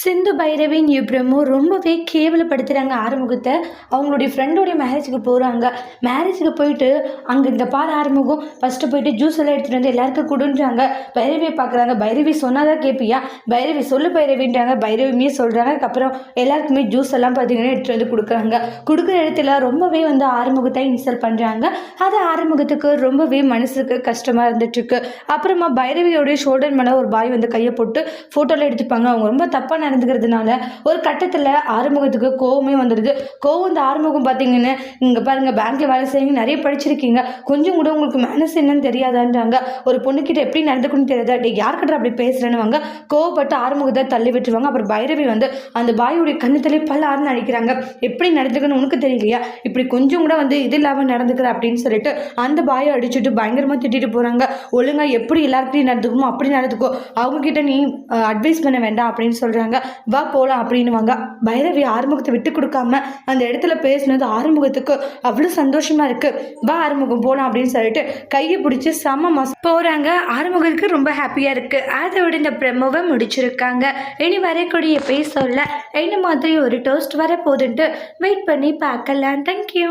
சிந்து பைரவின் பிரம்மு ரொம்பவே கேவலப்படுத்துகிறாங்க ஆறுமுகத்தை. அவங்களுடைய ஃப்ரெண்டோடைய மேரேஜுக்கு போகிறாங்க மேரேஜுக்கு போயிட்டு அங்கே இந்த பார் ஆறுமுகம் ஃபஸ்ட்டு போயிட்டு ஜூஸ் எல்லாம் எடுத்துகிட்டு வந்து எல்லாருக்கும் கொடுன்றாங்க. பைரவியை பார்க்குறாங்க. பைரவி சொன்னாதான் கேட்பியா பைரவி சொல்லு பைரவின்றாங்க. பைரவியுமே சொல்கிறாங்க அதுக்கப்புறம் எல்லாருக்குமே ஜூஸ் எல்லாம் பார்த்தீங்கன்னா எடுத்துகிட்டு வந்து கொடுக்குறாங்க. கொடுக்குற இடத்துல ரொம்பவே வந்து ஆறுமுகத்தை இன்சல்ட் பண்ணுறாங்க அது ஆறுமுகத்துக்கு ரொம்பவே மனசுக்கு கஷ்டமாக இருந்துட்டுருக்கு. அப்புறமா பைரவியோடைய ஷோல்டர் மேலே ஒரு பாய் வந்து கையை போட்டு ஃபோட்டோவில் எடுத்துப்பாங்க. அவங்க ரொம்ப தப்பான நடந்துக்கிறதுனால ஒரு கட்டத்தில் ஆறுமுகத்துக்கு கோவமே வந்துடுது. கோவம் இந்த ஆறுமுகம் பார்த்தீங்கன்னா இங்கே பாருங்கள் பேங்க்கில் வேலை செய்யுங்க நிறைய படிச்சிருக்கீங்க. கொஞ்சம் கூட உங்களுக்கு மேனஸ் என்னன்னு தெரியாதான்றாங்க. ஒரு பொண்ணுக்கிட்ட எப்படி நடந்துக்கணும்னு தெரியாதா? டே யார்கிட்ட அப்படி பேசுகிறேன்னு கோவப்பட்டு ஆறுமுகத்தை தள்ளி விட்டுருவாங்க. அப்புறம் பைரவி வந்து அந்த பாயுடைய கண்ணத்திலே பல ஆறுன்னு அடிக்கிறாங்க. எப்படி நடந்துக்கணும் உனக்கு தெரியலையா? இப்படி கொஞ்சம் கூட வந்து இது இல்லாமல் நடந்துக்கிற அப்படின்னு சொல்லிட்டு அந்த பாயை அடிச்சுட்டு பயங்கரமாக திட்டிட்டு போகிறாங்க ஒழுங்காக எப்படி எல்லாருக்கிட்டையும் நடந்துக்குமோ அப்படி நடந்துக்கோ. அவங்க கிட்ட நீ அட்வைஸ் பண்ண வேண்டாம் அப்படின்னு சொல்கிறாங்க வா போகலாம் அப்படின்னுவாங்க. பைரவி ஆறுமுகத்தை விட்டு கொடுக்காம அந்த இடத்துல பேசுனது ஆறுமுகத்துக்கு அவ்வளோ சந்தோஷமா இருக்கு. வா ஆறுமுகம் போகலாம் அப்படின்னு சொல்லிட்டு கையை பிடிச்சி செம்ம மஸ் போகிறாங்க ஆறுமுகத்துக்கு ரொம்ப ஹாப்பியாக இருக்குது அதை விட இந்த ப்ரெமோவை முடிச்சிருக்காங்க. இனி வரக்கூடிய பேச சொல்ல என்ன மாதிரி ஒரு டோஸ்ட் வர போதுன்ட்டு வெயிட் பண்ணி பார்க்கலாம். தேங்க்யூ